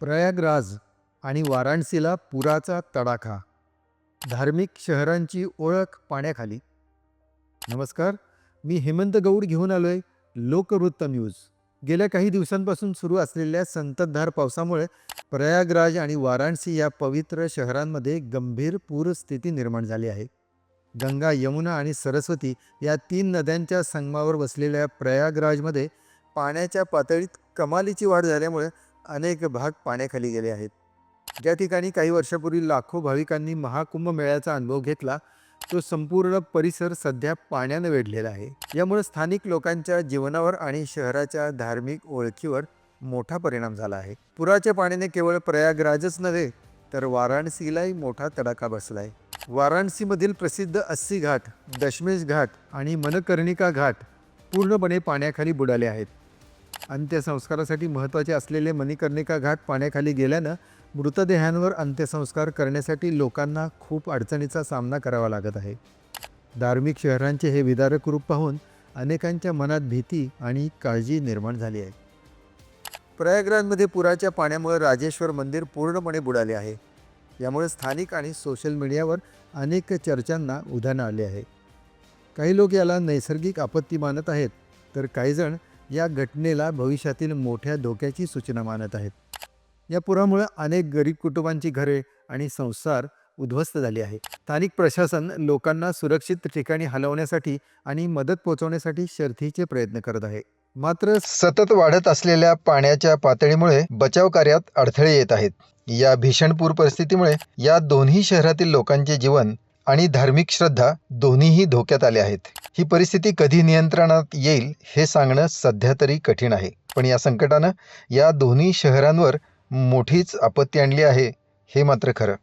प्रयागराज आणि वाराणसीला पुराचा तडाखा. धार्मिक शहरांची ओळख पाण्याखाली. नमस्कार मी हेमंत गौड घेऊन आलो आहे लोकवृत्त न्यूज. गेल्या काही दिवसांपासून सुरू असलेल्या संततधार पावसामुळे प्रयागराज आणि वाराणसी या पवित्र शहरांमध्ये गंभीर पूरस्थिती निर्माण झाली आहे. गंगा यमुना आणि सरस्वती या तीन नद्यांच्या संगमावर वसलेल्या प्रयागराजमध्ये पाण्याच्या पातळीत कमालीची वाढ झाल्यामुळे अनेक भाग पाण्याखाली गेले आहेत. ज्या ठिकाणी काही वर्षापूर्वी लाखो भाविकांनी महाकुंभ मेळ्याचा अनुभव घेतला तो संपूर्ण परिसर सध्या पाण्यानं वेढलेला आहे. यामुळे स्थानिक लोकांच्या जीवनावर आणि शहराच्या धार्मिक ओळखीवर मोठा परिणाम झाला आहे. पुराच्या पाण्याने केवळ प्रयागराजच नव्हे तर वाराणसीलाही मोठा तडाखा बसला आहे. वाराणसीमधील प्रसिद्ध अस्सी घाट दशमेश घाट आणि मनकर्णिका घाट पूर्णपणे पाण्याखाली बुडाले आहेत. अंत्यसंस्कारासाठी महत्त्वाचे असलेले मणिकर्णिका घाट पाण्याखाली गेल्यानं मृतदेहांवर अंत्यसंस्कार करण्यासाठी लोकांना खूप अडचणीचा सामना करावा लागत आहे. धार्मिक शहरांचे हे विदारक रूप पाहून अनेकांच्या मनात भीती आणि काळजी निर्माण झाली आहे. प्रयागराजमध्ये पुराच्या पाण्यामुळे राजेश्वर मंदिर पूर्णपणे बुडाले आहे. यामुळे स्थानिक आणि सोशल मीडियावर अनेक चर्चांना उधाण आले आहे. काही लोक याला नैसर्गिक आपत्ती मानत आहेत तर काहीजण या घटनेला भविष्यातील मोठ्या धोक्याची सूचना मानत आहेत. या पुरामुळे अनेक गरीब कुटुंबांची घरे आणि संसार उद्ध्वस्त झाली आहे. स्थानिक प्रशासन लोकांना सुरक्षित ठिकाणी हलवण्यासाठी आणि मदत पोहोचवण्यासाठी शर्थीचे प्रयत्न करत आहे. मात्र सतत वाढत असलेल्या पाण्याच्या पातळीमुळे बचाव कार्यात अडथळे येत आहेत. या भीषण पूर परिस्थितीमुळे या दोन्ही शहरातील लोकांचे जीवन आणि धार्मिक श्रद्धा दोन्हीही धोक्यात आले आहेत. ही परिस्थिती कधी नियंत्रणात येईल हे सांगणं सध्या तरी कठीण आहे. पण या संकटानं या दोन्ही शहरांवर मोठीच आपत्ती आणली आहे हे मात्र खरं.